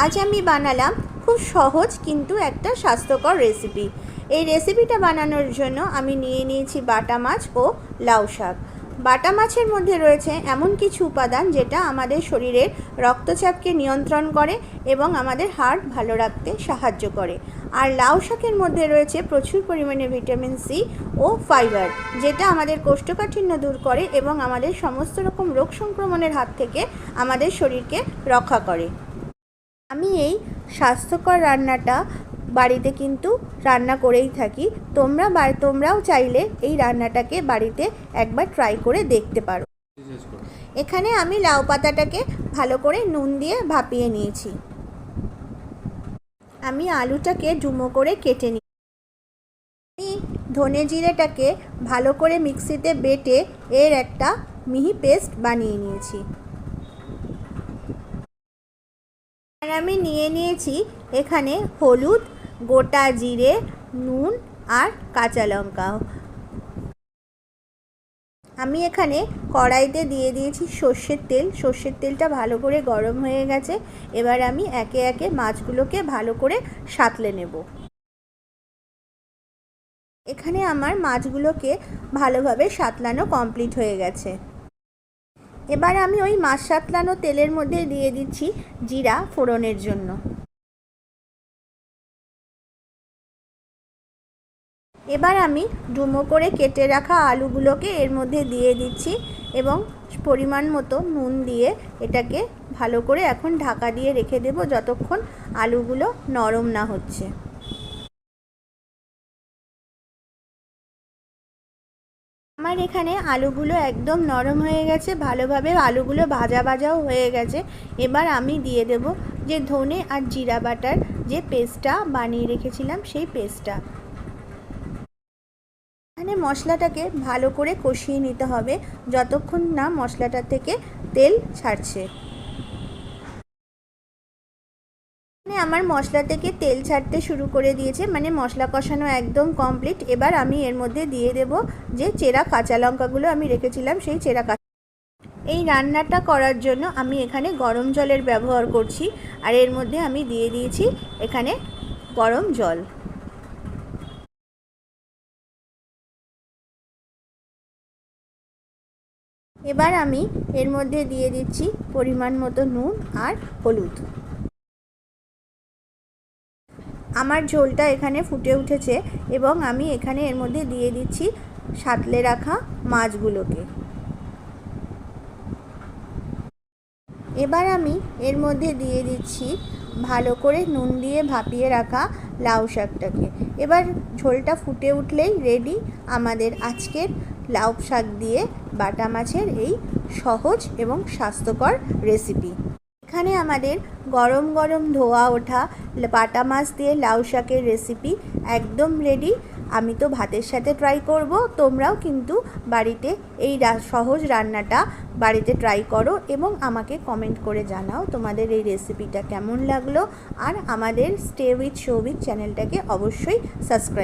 আজ আমি বানালাম খুব সহজ কিন্তু একটা স্বাস্থ্যকর রেসিপি এই রেসিপিটা বানানোর জন্য আমি নিয়ে নিয়েছি বাটা মাছ ও লাউ শাক। বাটা মাছের মধ্যে রয়েছে এমন কিছু উপাদান যেটা আমাদের শরীরের রক্তচাপকে নিয়ন্ত্রণ করে এবং আমাদের হার্ট ভালো রাখতে সাহায্য করে। আর লাউ শাকের মধ্যে রয়েছে প্রচুর পরিমাণে ভিটামিন সি ও ফাইবার যেটা আমাদের কোষ্ঠকাঠিন্য দূর করে এবং আমাদের সমস্ত রকম রোগ সংক্রমণের হাত থেকে আমাদের শরীরকে রক্ষা করে। আমি এই স্বাস্থ্যকর রান্নাটা বাড়িতে কিন্তু রান্না করেই থাকি। তোমরা তোমরাও চাইলে এই রান্নাটাকে বাড়িতে একবার ট্রাই করে দেখতে পারো। এখানে আমি লাউ পাতাটাকে ভালো করে নুন দিয়ে ভাপিয়ে নিয়েছি। আমি আলুটাকে ডুমো করে কেটে নিই আমি ধনে জিরেটাকে ভালো করে মিক্সিতে বেটে এর একটা মিহি পেস্ট বানিয়ে নিয়েছি। আর আমি নিয়ে নিয়েছি এখানে হলুদ, গোটা জিরে, নুন আর কাঁচা লঙ্কা। আমি এখানে কড়াইতে দিয়ে দিয়েছি সর্ষের তেল। সর্ষের তেলটা ভালো করে গরম হয়ে গেছে। এবার আমি একে একে মাছগুলোকে ভালো করে সাঁতলে নেব। এখানে আমার মাছগুলোকে ভালোভাবে সাঁতলানো কমপ্লিট হয়ে গেছে। এবার আমি ওই মাছ সাতলানো তেলের মধ্যে দিয়ে দিচ্ছি জিরা ফোড়নের জন্য। এবার আমি ডুমো করে কেটে রাখা আলুগুলোকে এর মধ্যে দিয়ে দিচ্ছি এবং পরিমাণ মতো নুন দিয়ে এটাকে ভালো করে এখন ঢাকা দিয়ে রেখে দেব যতক্ষণ আলুগুলো নরম না হচ্ছে। আমার এখানে আলুগুলো একদম নরম হয়ে গেছে, ভালোভাবে আলুগুলো ভাজা ভাজাও হয়ে গেছে। এবার আমি দিয়ে দেব যে ধনে আর জিরা বাটার যে পেস্টটা বানিয়ে রেখেছিলাম সেই পেস্টটা। এখানে মশলাটাকে ভালো করে কষিয়ে নিতে হবে, যতক্ষণ না মশলাটা থেকে তেল ছাড়ছে। আমার মশলা থেকে তেল ছাড়তে শুরু করে দিয়েছে। মানে মশলা কষানো একদম কমপ্লিট এবার আমি এর মধ্যে দিয়ে দেব যে চেরা কাঁচা লঙ্কাগুলো আমি রেখেছিলাম, সেই চেরা কাঁচা এই রান্নাটা করার জন্য আমি এখানে গরম জলের ব্যবহার করছি। আর এর মধ্যে আমি দিয়ে দিয়েছি এখানে গরম জল। এবার আমি এর মধ্যে দিয়ে দিচ্ছি পরিমাণ মতো নুন আর হলুদ। আমার ঝোলটা এখানে ফুটে উঠেছে এবং আমি এখানে এর মধ্যে দিয়ে দিচ্ছি সাতলে রাখা মাছগুলোকে। এবার আমি এর মধ্যে দিয়ে দিচ্ছি ভালো করে নুন দিয়ে ভাপিয়ে রাখা লাউ শাকটাকে। এবার ঝোলটা ফুটে উঠলেই রেডি আমাদের আজকের লাউ শাক দিয়ে বাটা মাছের এই সহজ এবং স্বাস্থ্যকর রেসিপি এখানে আমাদের গরম গরম ধোয়া ওঠা, পাটা মাছ দিয়ে লাউ শাকের রেসিপি একদম রেডি আমি তো ভাতের সাথে ট্রাই করব, তোমরাও কিন্তু বাড়িতে এই সহজ রান্নাটা বাড়িতে ট্রাই করো এবং আমাকে কমেন্ট করে জানাও তোমাদের এই রেসিপিটা কেমন লাগল। আর আমাদের স্টে উইথ শো উইথ চ্যানেলটাকে অবশ্যই সাবস্ক্রাইব